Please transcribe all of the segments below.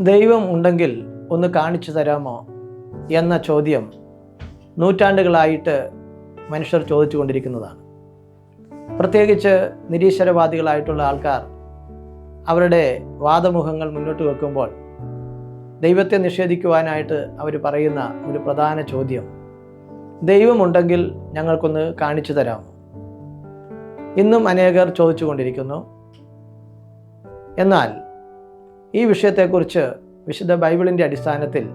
ദൈവം ഉണ്ടെങ്കിൽ ഒന്ന് കാണിച്ചു തരാമോ എന്ന ചോദ്യം നൂറ്റാണ്ടുകളായിട്ട് മനുഷ്യർ ചോദിച്ചു കൊണ്ടിരിക്കുന്നതാണ് പ്രത്യേകിച്ച് നിരീശ്വരവാദികളായിട്ടുള്ള ആൾക്കാർ അവരുടെ വാദമുഖങ്ങൾ മുന്നോട്ട് വെക്കുമ്പോൾ ദൈവത്തെ നിഷേധിക്കുവാനായിട്ട് അവർ പറയുന്ന ഒരു പ്രധാന ചോദ്യം ദൈവമുണ്ടെങ്കിൽ ഞങ്ങൾക്കൊന്ന് കാണിച്ചു തരാമോ? ഇന്നും അനേകർ ചോദിച്ചു കൊണ്ടിരിക്കുന്നു എന്നാൽ ഈ വിഷയത്തെക്കുറിച്ച് വിശുദ്ധ ബൈബിളിന്റെ അടിസ്ഥാനത്തിൽ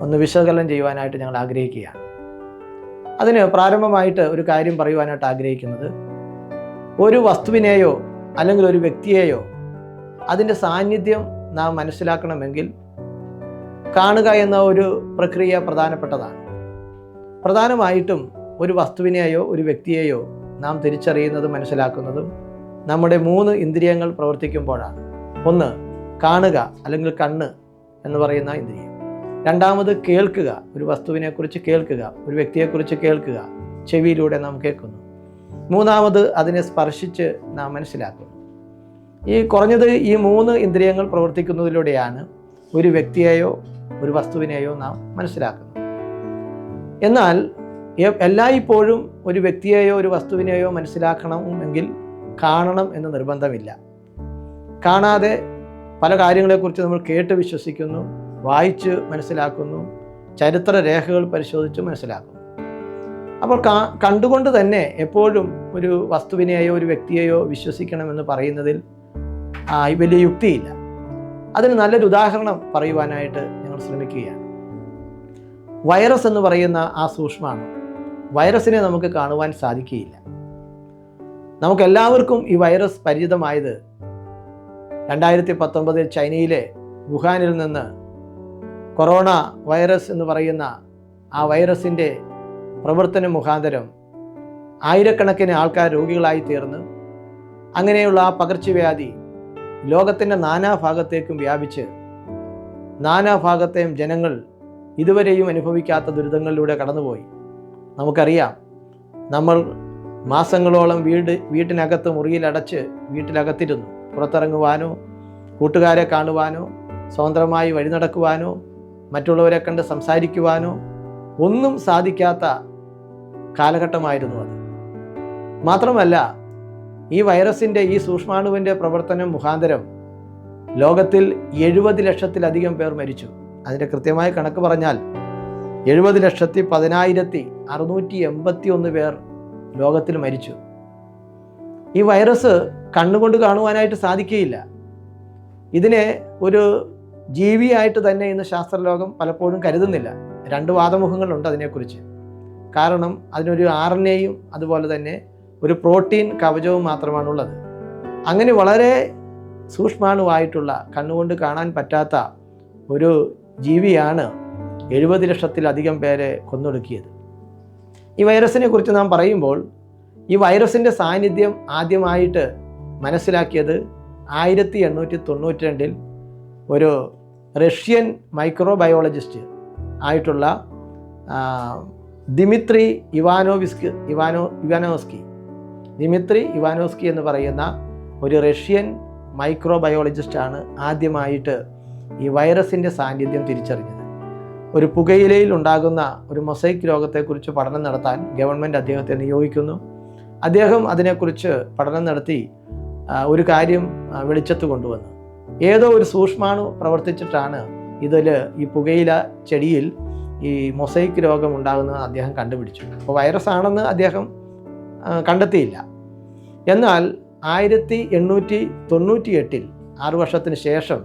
ഒന്ന് വിശകലനം ചെയ്യുവാനായിട്ട് ഞങ്ങൾ ആഗ്രഹിക്കുകയാണ്. അതിന് പ്രാരംഭമായിട്ട് ഒരു കാര്യം പറയുവാനായിട്ട് ആഗ്രഹിക്കുന്നത്. ഒരു വസ്തുവിനെയോ അല്ലെങ്കിൽ ഒരു വ്യക്തിയെയോ അതിന്റെ സാന്നിധ്യം നാം മനസ്സിലാക്കണമെങ്കിൽ കാണുക എന്ന ഒരു പ്രക്രിയ പ്രധാനപ്പെട്ടതാണ്. പ്രധാനമായിട്ടും ഒരു വസ്തുവിനെയോ ഒരു വ്യക്തിയെയോ നാം തിരിച്ചറിയുന്നതും മനസ്സിലാക്കുന്നതും നമ്മുടെ മൂന്ന് ഇന്ദ്രിയങ്ങൾ പ്രവർത്തിക്കുമ്പോഴാണ്. ഒന്ന് കാണുക അല്ലെങ്കിൽ കണ്ണ് എന്ന് പറയുന്ന ഇന്ദ്രിയം. രണ്ടാമത് കേൾക്കുക ഒരു വസ്തുവിനെക്കുറിച്ച് കേൾക്കുക ഒരു വ്യക്തിയെക്കുറിച്ച് കേൾക്കുക. ചെവിയിലൂടെ നാം കേൾക്കുന്നു. മൂന്നാമത് അതിനെ സ്പർശിച്ച് നാം മനസ്സിലാക്കുന്നു. ഈ കുറഞ്ഞത് ഈ മൂന്ന് ഇന്ദ്രിയങ്ങൾ പ്രവർത്തിക്കുന്നതിലൂടെയാണ് ഒരു വ്യക്തിയെയോ ഒരു വസ്തുവിനെയോ നാം മനസ്സിലാക്കുന്നത്. എന്നാൽ എല്ലായ്പ്പോഴും ഒരു വ്യക്തിയെയോ ഒരു വസ്തുവിനെയോ മനസ്സിലാക്കണമെങ്കിൽ കാണണം എന്ന് നിർബന്ധമില്ല. കാണാതെ പല കാര്യങ്ങളെക്കുറിച്ച് നമ്മൾ കേട്ട് വിശ്വസിക്കുന്നു വായിച്ച് മനസ്സിലാക്കുന്നു ചരിത്ര രേഖകൾ പരിശോധിച്ച് മനസ്സിലാക്കുന്നു. അപ്പോൾ കണ്ടുകൊണ്ട് തന്നെ എപ്പോഴും ഒരു വസ്തുവിനെയോ ഒരു വ്യക്തിയെയോ വിശ്വസിക്കണമെന്ന് പറയുന്നതിൽ വലിയ യുക്തിയില്ല. അതിന് നല്ലൊരു ഉദാഹരണം പറയുവാനായിട്ട് ഞങ്ങൾ ശ്രമിക്കുകയാണ്. വൈറസ് എന്ന് പറയുന്ന ആ സൂക്ഷ്മമാണ് വൈറസിനെ നമുക്ക് കാണുവാൻ സാധിക്കുകയില്ല. നമുക്കെല്ലാവർക്കും ഈ വൈറസ് പരിചിതമായത് രണ്ടായിരത്തി പത്തൊമ്പതിൽ ചൈനയിലെ വുഹാനിൽ നിന്ന് കൊറോണ വൈറസ് എന്ന് പറയുന്ന ആ വൈറസിന്റെ പ്രവർത്തനം മുഖാന്തരം ആയിരക്കണക്കിന് ആൾക്കാർ രോഗികളായി തീർന്ന് അങ്ങനെയുള്ള ആ പകർച്ചവ്യാധി ലോകത്തിന്റെ നാനാഭാഗത്തേക്കും വ്യാപിച്ച് നാനാഭാഗത്തെയും ജനങ്ങൾ ഇതുവരെയും അനുഭവിക്കാത്ത ദുരിതങ്ങളിലൂടെ കടന്നുപോയി. നമുക്കറിയാം നമ്മൾ മാസങ്ങളോളം വീട് വീട്ടിനകത്ത് മുറിയിലടച്ച് വീട്ടിലകത്തിരുന്നു. പുറത്തിറങ്ങുവാനോ കൂട്ടുകാരെ കാണുവാനോ സ്വതന്ത്രമായി വഴി നടക്കുവാനോ മറ്റുള്ളവരെ കണ്ട് സംസാരിക്കുവാനോ ഒന്നും സാധിക്കാത്ത കാലഘട്ടമായിരുന്നു അത്. മാത്രമല്ല ഈ വൈറസിന്റെ ഈ സൂക്ഷ്മാണുവിന്റെ പ്രവർത്തനം മുഖാന്തരം ലോകത്തിൽ എഴുപത് ലക്ഷത്തിലധികം പേർ മരിച്ചു. അതിന്റെ കൃത്യമായ കണക്ക് പറഞ്ഞാൽ എഴുപത് ലക്ഷത്തി പതിനായിരത്തി അറുന്നൂറ്റി എൺപത്തി ഒന്ന് പേർ ലോകത്തിൽ മരിച്ചു. ഈ വൈറസ് കണ്ണുകൊണ്ട് കാണുവാനായിട്ട് സാധിക്കുകയില്ല. ഇതിനെ ഒരു ജീവിയായിട്ട് തന്നെ ഇന്ന് ശാസ്ത്രലോകം പലപ്പോഴും കരുതുന്നില്ല. രണ്ട് വാദമുഖങ്ങളുണ്ട് അതിനെക്കുറിച്ച്. കാരണം അതിനൊരു ആർ എൻ എയും അതുപോലെ തന്നെ ഒരു പ്രോട്ടീൻ കവചവും മാത്രമാണുള്ളത്. അങ്ങനെ വളരെ സൂക്ഷ്മാണുവായിട്ടുള്ള കണ്ണുകൊണ്ട് കാണാൻ പറ്റാത്ത ഒരു ജീവിയാണ് എഴുപത് ലക്ഷത്തിലധികം പേരെ കൊന്നൊടുക്കിയത്. ഈ വൈറസിനെ കുറിച്ച് നാം പറയുമ്പോൾ ഈ വൈറസിന്റെ സാന്നിധ്യം ആദ്യമായിട്ട് മനസ്സിലാക്കിയത് ആയിരത്തി എണ്ണൂറ്റി തൊണ്ണൂറ്റി രണ്ടിൽ ഒരു റഷ്യൻ മൈക്രോബയോളജിസ്റ്റ് ആയിട്ടുള്ള Dmitri Ivanovsky Ivano Ivanovsky Dmitri Ivanovsky എന്ന് പറയുന്ന ഒരു റഷ്യൻ മൈക്രോബയോളജിസ്റ്റാണ് ആദ്യമായിട്ട് ഈ വൈറസിന്റെ സാന്നിധ്യം തിരിച്ചറിഞ്ഞത്. ഒരു പുകയിലയിൽ ഉണ്ടാകുന്ന ഒരു മൊസൈക്ക് രോഗത്തെക്കുറിച്ച് പഠനം നടത്താൻ ഗവൺമെന്റ് അദ്ദേഹത്തെ നിയോഗിക്കുന്നു. അദ്ദേഹം അതിനെക്കുറിച്ച് പഠനം നടത്തി ഒരു കാര്യം വെളിച്ചത്ത് കൊണ്ടുവന്നു. ഏതോ ഒരു സൂക്ഷ്മാണു പ്രവർത്തിച്ചിട്ടാണ് ഇതിൽ ഈ പുകയില ചെടിയിൽ ഈ മൊസൈക്ക് രോഗം ഉണ്ടാകുന്നത് അദ്ദേഹം കണ്ടുപിടിച്ചു. അപ്പോൾ വൈറസ് ആണെന്ന് അദ്ദേഹം കണ്ടെത്തിയില്ല. എന്നാൽ ആയിരത്തി എണ്ണൂറ്റി തൊണ്ണൂറ്റി എട്ടിൽ ആറു വർഷത്തിന് ശേഷം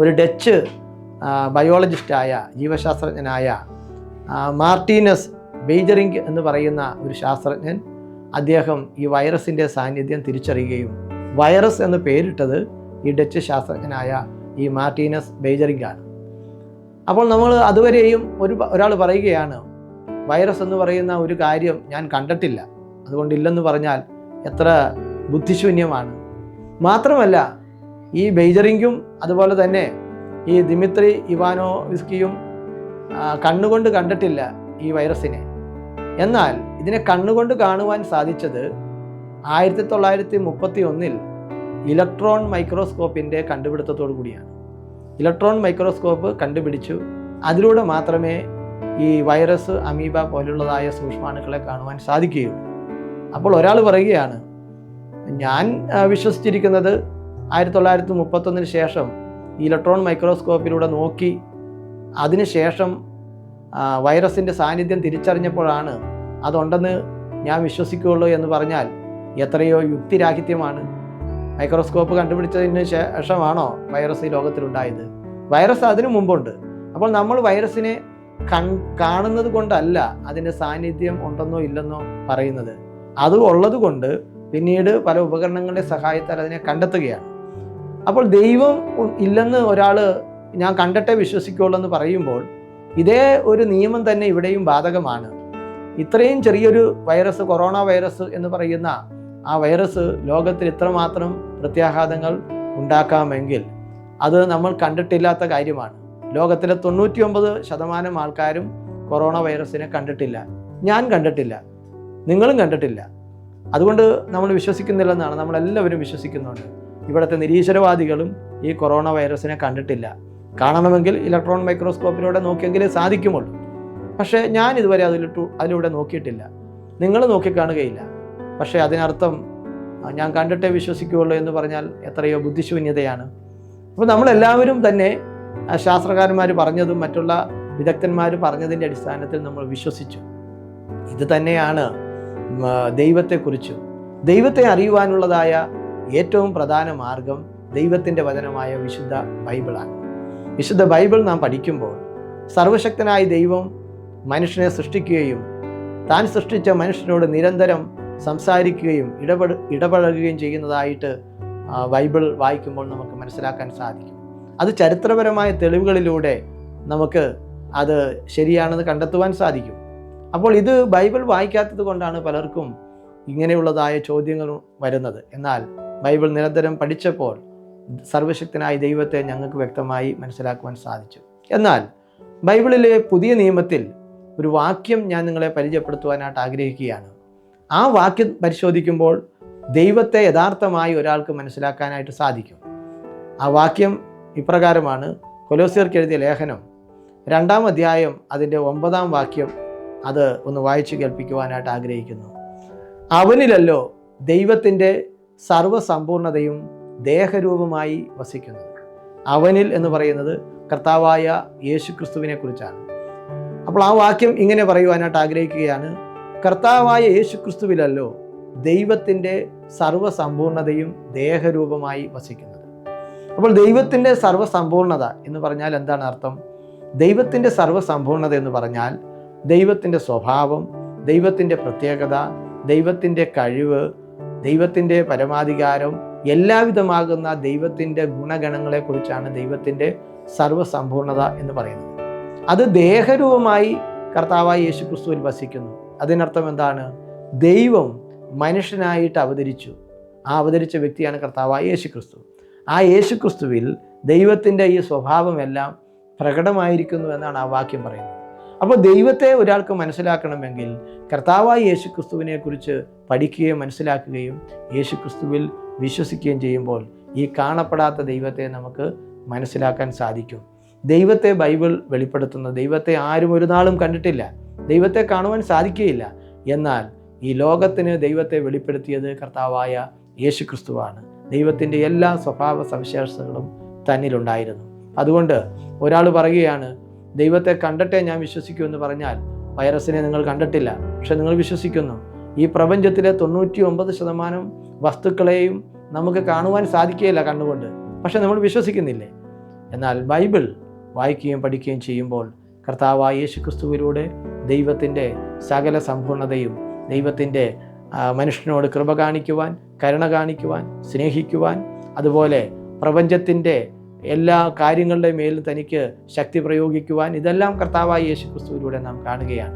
ഒരു ഡച്ച് ബയോളജിസ്റ്റായ ജീവശാസ്ത്രജ്ഞനായ മാർട്ടീനസ് ബെയ്ജറിങ് എന്ന് പറയുന്ന ഒരു ശാസ്ത്രജ്ഞൻ അദ്ദേഹം ഈ വൈറസിന്റെ സാന്നിധ്യം തിരിച്ചറിയുകയും വൈറസ് എന്ന് പേരിട്ടത് ഈ ഡച്ച് ശാസ്ത്രജ്ഞനായ ഈ മാർട്ടീനസ് ബേജറിങ്കാണ് അപ്പോൾ നമ്മൾ അതുവരെയും ഒരു ഒരാൾ പറയുകയാണ് വൈറസ് എന്ന് പറയുന്ന ഒരു കാര്യം ഞാൻ കണ്ടിട്ടില്ല. അതുകൊണ്ടില്ലെന്ന് പറഞ്ഞാൽ എത്ര ബുദ്ധിശൂന്യമാണ്. മാത്രമല്ല ഈ ബെയ്ജറിങ്കും അതുപോലെ തന്നെ ഈ ദിമിത്രി ഇവാനോവിസ്കിയും കണ്ണുകൊണ്ട് കണ്ടിട്ടില്ല ഈ വൈറസിനെ. എന്നാൽ ഇതിനെ കണ്ണുകൊണ്ട് കാണുവാൻ സാധിച്ചത് ആയിരത്തി തൊള്ളായിരത്തി മുപ്പത്തി ഒന്നിൽ ഇലക്ട്രോൺ മൈക്രോസ്കോപ്പിന്റെ കണ്ടുപിടുത്തത്തോടു കൂടിയാണ്. ഇലക്ട്രോൺ മൈക്രോസ്കോപ്പ് കണ്ടുപിടിച്ചു. അതിലൂടെ മാത്രമേ ഈ വൈറസ് അമീബ പോലുള്ളതായ സൂക്ഷ്മാണുക്കളെ കാണുവാൻ സാധിക്കുകയുള്ളൂ. അപ്പോൾ ഒരാൾ പറയുകയാണ് ഞാൻ വിശ്വസിച്ചിരിക്കുന്നത് ആയിരത്തി തൊള്ളായിരത്തി മുപ്പത്തൊന്നിന് ശേഷം ഇലക്ട്രോൺ മൈക്രോസ്കോപ്പിലൂടെ നോക്കി അതിനുശേഷം വൈറസിന്റെ സാന്നിധ്യം തിരിച്ചറിഞ്ഞപ്പോഴാണ് അതുണ്ടെന്ന് ഞാൻ വിശ്വസിക്കുകയുള്ളൂ എന്ന് പറഞ്ഞാൽ എത്രയോ യുക്തിരാഹിത്യമാണ്. മൈക്രോസ്കോപ്പ് കണ്ടുപിടിച്ചതിന് ശേഷമാണോ വൈറസ് ഈ ലോകത്തിലുണ്ടായത്? വൈറസ് അതിനു മുമ്പുണ്ട്. അപ്പോൾ നമ്മൾ വൈറസിനെ കൺ കാണുന്നത് കൊണ്ടല്ല അതിന്റെ സാന്നിധ്യം ഉണ്ടെന്നോ ഇല്ലെന്നോ പറയുന്നത്. അത് ഉള്ളത് കൊണ്ട് പിന്നീട് പല ഉപകരണങ്ങളുടെ സഹായത്താൽ അതിനെ കണ്ടെത്തുകയാണ്. അപ്പോൾ ദൈവം ഇല്ലെന്ന് ഒരാൾ ഞാൻ കണ്ടിട്ടേ വിശ്വസിക്കുള്ളൂ എന്ന് പറയുമ്പോൾ ഇതേ ഒരു നിയമം തന്നെ ഇവിടെയും ബാധകമാണ്. ഇത്രയും ചെറിയൊരു വൈറസ് കൊറോണ വൈറസ് എന്ന് പറയുന്ന ആ വൈറസ് ലോകത്തിൽ ഇത്രമാത്രം പ്രത്യാഘാതങ്ങൾ ഉണ്ടാക്കാമെങ്കിൽ അത് നമ്മൾ കണ്ടിട്ടില്ലാത്ത കാര്യമാണ്. ലോകത്തിലെ തൊണ്ണൂറ്റി ഒമ്പത് ശതമാനം ആൾക്കാരും കൊറോണ വൈറസിനെ കണ്ടിട്ടില്ല. ഞാൻ കണ്ടിട്ടില്ല. നിങ്ങളും കണ്ടിട്ടില്ല. അതുകൊണ്ട് നമ്മൾ വിശ്വസിക്കുന്നില്ലെന്നാണ്. നമ്മളെല്ലാവരും വിശ്വസിക്കുന്നുണ്ട്. ഇവിടുത്തെ നിരീശ്വരവാദികളും ഈ കൊറോണ വൈറസിനെ കണ്ടിട്ടില്ല. കാണണമെങ്കിൽ ഇലക്ട്രോൺ മൈക്രോസ്കോപ്പിലൂടെ നോക്കിയെങ്കിലേ സാധിക്കുമുള്ളൂ പക്ഷേ ഞാൻ ഇതുവരെ അതിലിട്ടു അതിലൂടെ നോക്കിയിട്ടില്ല. നിങ്ങൾ നോക്കിക്കാണുകയില്ല. പക്ഷേ അതിനർത്ഥം ഞാൻ കണ്ടിട്ടേ വിശ്വസിക്കുകയുള്ളൂ എന്ന് പറഞ്ഞാൽ എത്രയോ ബുദ്ധിശൂന്യതയാണ്. അപ്പോൾ നമ്മളെല്ലാവരും തന്നെ ശാസ്ത്രകാരന്മാർ പറഞ്ഞതും മറ്റുള്ള വിദഗ്ധന്മാർ പറഞ്ഞതിന്റെ അടിസ്ഥാനത്തിൽ നമ്മൾ വിശ്വസിച്ചു. ഇത് തന്നെയാണ് ദൈവത്തെക്കുറിച്ചും. ദൈവത്തെ അറിയുവാനുള്ളതായ ഏറ്റവും പ്രധാന മാർഗം ദൈവത്തിന്റെ വചനമായ വിശുദ്ധ ബൈബിളാണ്. വിശുദ്ധ ബൈബിൾ നാം പഠിക്കുമ്പോൾ സർവശക്തനായ ദൈവം മനുഷ്യനെ സൃഷ്ടിക്കുകയും താൻ സൃഷ്ടിച്ച മനുഷ്യനോട് നിരന്തരം സംസാരിക്കുകയും ഇടപെട ഇടപഴകുകയും ചെയ്യുന്നതായിട്ട് ബൈബിൾ വായിക്കുമ്പോൾ നമുക്ക് മനസ്സിലാക്കാൻ സാധിക്കും. അത് ചരിത്രപരമായ തെളിവുകളിലൂടെ നമുക്ക് അത് ശരിയാണെന്ന് കണ്ടെത്തുവാൻ സാധിക്കും. അപ്പോൾ ഇത് ബൈബിൾ വായിക്കാത്തത് കൊണ്ടാണ് പലർക്കും ഇങ്ങനെയുള്ളതായ ചോദ്യങ്ങൾ വരുന്നത്. എന്നാൽ ബൈബിൾ നിരന്തരം പഠിച്ചപ്പോൾ സർവശക്തനായ ദൈവത്തെ ഞങ്ങൾക്ക് വ്യക്തമായി മനസ്സിലാക്കുവാൻ സാധിച്ചു. എന്നാൽ ബൈബിളിലെ പുതിയ നിയമത്തിൽ ഒരു വാക്യം ഞാൻ നിങ്ങളെ പരിചയപ്പെടുത്തുവാനായിട്ട് ആഗ്രഹിക്കുകയാണ്. ആ വാക്യം പരിശോധിക്കുമ്പോൾ ദൈവത്തെ യഥാർത്ഥമായി ഒരാൾക്ക് മനസ്സിലാക്കാനായിട്ട് സാധിക്കും. ആ വാക്യം ഇപ്രകാരമാണ് കൊലോസിയർക്ക് എഴുതിയ ലേഖനം രണ്ടാം അധ്യായം അതിന്റെ ഒമ്പതാം വാക്യം അത് ഒന്ന് വായിച്ചു കേൾപ്പിക്കുവാനായിട്ട് ആഗ്രഹിക്കുന്നു. അവനിലല്ലോ ദൈവത്തിന്റെ സർവസമ്പൂർണതയും ദേഹരൂപമായി വസിക്കുന്നത്. അവനിൽ എന്ന് പറയുന്നത് കർത്താവായ യേശു ക്രിസ്തുവിനെ കുറിച്ചാണ്. അപ്പോൾ ആ വാക്യം ഇങ്ങനെ പറയുവാനായിട്ട് ആഗ്രഹിക്കുകയാണ് കർത്താവായ യേശു ക്രിസ്തുവിലല്ലോ ദൈവത്തിന്റെ സർവസമ്പൂർണതയും ദേഹരൂപമായി വസിക്കുന്നത്. അപ്പോൾ ദൈവത്തിന്റെ സർവസമ്പൂർണത എന്ന് പറഞ്ഞാൽ എന്താണ് അർത്ഥം? ദൈവത്തിന്റെ സർവസമ്പൂർണത എന്ന് പറഞ്ഞാൽ ദൈവത്തിന്റെ സ്വഭാവം ദൈവത്തിന്റെ പ്രത്യേകത ദൈവത്തിന്റെ കഴിവ് ദൈവത്തിന്റെ പരമാധികാരം എല്ലാവിധമാകുന്ന ദൈവത്തിന്റെ ഗുണഗണങ്ങളെക്കുറിച്ചാണ് ദൈവത്തിന്റെ സർവസമ്പൂർണത എന്ന് പറയുന്നത്. അത് ദേഹരൂപമായി കർത്താവായി യേശു ക്രിസ്തുവിൽ വസിക്കുന്നു. അതിനർത്ഥം എന്താണ്? ദൈവം മനുഷ്യനായിട്ട് അവതരിച്ചു. ആ അവതരിച്ച വ്യക്തിയാണ് കർത്താവായ യേശു ക്രിസ്തു ആ യേശു ക്രിസ്തുവിൽ ദൈവത്തിന്റെ ഈ സ്വഭാവമെല്ലാം പ്രകടമായിരിക്കുന്നു എന്നാണ് ആ വാക്യം പറയുന്നത്. അപ്പോൾ ദൈവത്തെ ഒരാൾക്ക് മനസ്സിലാക്കണമെങ്കിൽ കർത്താവായ യേശു ക്രിസ്തുവിനെ കുറിച്ച് പഠിക്കുകയും മനസ്സിലാക്കുകയും യേശു ക്രിസ്തുവിൽ വിശ്വസിക്കുകയും ചെയ്യുമ്പോൾ ഈ കാണപ്പെടാത്ത ദൈവത്തെ നമുക്ക് മനസ്സിലാക്കാൻ സാധിക്കും. ദൈവത്തെ ബൈബിൾ വെളിപ്പെടുത്തുന്ന. ദൈവത്തെ ആരും ഒരു നാളും കണ്ടിട്ടില്ല. ദൈവത്തെ കാണുവാൻ സാധിക്കുകയില്ല. എന്നാൽ ഈ ലോകത്തിന് ദൈവത്തെ വെളിപ്പെടുത്തിയത് കർത്താവായ യേശു ക്രിസ്തുവാണ് ദൈവത്തിന്റെ എല്ലാ സ്വഭാവ സവിശേഷതകളും തന്നിലുണ്ടായിരുന്നു. അതുകൊണ്ട് ഒരാൾ പറയുകയാണ് ദൈവത്തെ കണ്ടട്ടെ ഞാൻ വിശ്വസിക്കൂ എന്ന് പറഞ്ഞാൽ വൈറസിനെ നിങ്ങൾ കണ്ടിട്ടില്ല പക്ഷെ നിങ്ങൾ വിശ്വസിക്കുന്നു. ഈ പ്രപഞ്ചത്തിലെ തൊണ്ണൂറ്റി ഒമ്പത് ശതമാനം വസ്തുക്കളെയും നമുക്ക് കാണുവാൻ സാധിക്കുകയില്ല കണ്ണുകൊണ്ട് പക്ഷെ നമ്മൾ വിശ്വസിക്കുന്നില്ലേ? എന്നാൽ ബൈബിൾ വായിക്കുകയും പഠിക്കുകയും ചെയ്യുമ്പോൾ കർത്താവായ യേശു ക്രിസ്തുവിലൂടെ ദൈവത്തിന്റെ സകല സമ്പൂർണതയും ദൈവത്തിന്റെ മനുഷ്യനോട് കൃപ കാണിക്കുവാൻ കരുണ കാണിക്കുവാൻ സ്നേഹിക്കുവാൻ അതുപോലെ പ്രപഞ്ചത്തിന്റെ എല്ലാ കാര്യങ്ങളുടെ മേലും തനിക്ക് ശക്തി പ്രയോഗിക്കുവാൻ ഇതെല്ലാം കർത്താവായ യേശു ക്രിസ്തുവിലൂടെ നാം കാണുകയാണ്.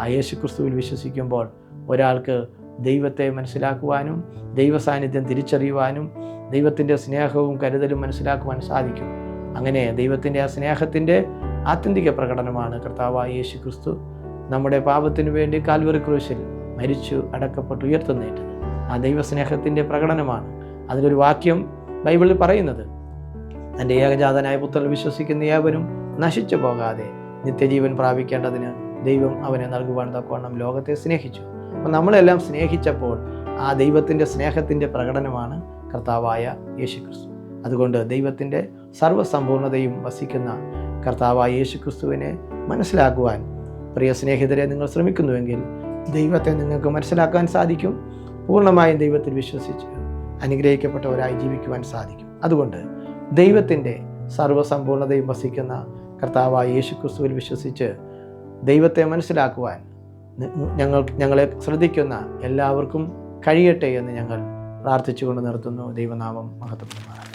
ആ യേശു ക്രിസ്തുവിൽ വിശ്വസിക്കുമ്പോൾ ഒരാൾക്ക് ദൈവത്തെ മനസ്സിലാക്കുവാനും ദൈവ സാന്നിധ്യം തിരിച്ചറിയുവാനും ദൈവത്തിന്റെ സ്നേഹവും കരുതലും മനസ്സിലാക്കുവാൻ സാധിക്കും. അങ്ങനെ ദൈവത്തിന്റെ ആ സ്നേഹത്തിന്റെ ആത്യന്തിക പ്രകടനമാണ് കർത്താവായ യേശു ക്രിസ്തു നമ്മുടെ പാപത്തിനു വേണ്ടി കാൽവറി ക്രൂശിൽ മരിച്ചു അടക്കപ്പെട്ട് ഉയർത്തുന്നേറ്റത്. ആ ദൈവസ്നേഹത്തിന്റെ പ്രകടനമാണ്. അതിലൊരു വാക്യം ബൈബിളിൽ പറയുന്നത് തന്റെ ഏകജാതനായ പുത്രൻ വിശ്വസിക്കുന്ന ഏവനും നശിച്ചു പോകാതെ നിത്യജീവൻ പ്രാപിക്കേണ്ടതിന് ദൈവം അവനെ നൽകുവാൻ തക്കവണ്ണം ലോകത്തെ സ്നേഹിച്ചു. അപ്പം നമ്മളെല്ലാം സ്നേഹിച്ചപ്പോൾ ആ ദൈവത്തിന്റെ സ്നേഹത്തിന്റെ പ്രകടനമാണ് കർത്താവായ യേശുക്രിസ്തു. അതുകൊണ്ട് ദൈവത്തിന്റെ സർവസമ്പൂർണതയും വസിക്കുന്ന കർത്താവായ യേശുക്രിസ്തുവിനെ മനസ്സിലാക്കുവാൻ പ്രിയ സ്നേഹിതരെ നിങ്ങൾ ശ്രമിക്കുന്നുവെങ്കിൽ ദൈവത്തെ നിങ്ങൾക്ക് മനസ്സിലാക്കാൻ സാധിക്കും. പൂർണമായും ദൈവത്തിൽ വിശ്വസിച്ച് അനുഗ്രഹിക്കപ്പെട്ടവരായി ജീവിക്കുവാൻ സാധിക്കും. അതുകൊണ്ട് ദൈവത്തിന്റെ സർവസമ്പൂർണതയും വസിക്കുന്ന കർത്താവായ യേശുക്രിസ്തുവിൽ വിശ്വസിച്ച് ദൈവത്തെ മനസ്സിലാക്കുവാൻ ഞങ്ങൾ ഞങ്ങളെ ശ്രദ്ധിക്കുന്ന എല്ലാവർക്കും കഴിയട്ടെ എന്ന് ഞങ്ങൾ പ്രാർത്ഥിച്ചുകൊണ്ട് നിർത്തുന്നു. ദൈവനാമം മഹത്വപ്പെടുമാറാണ്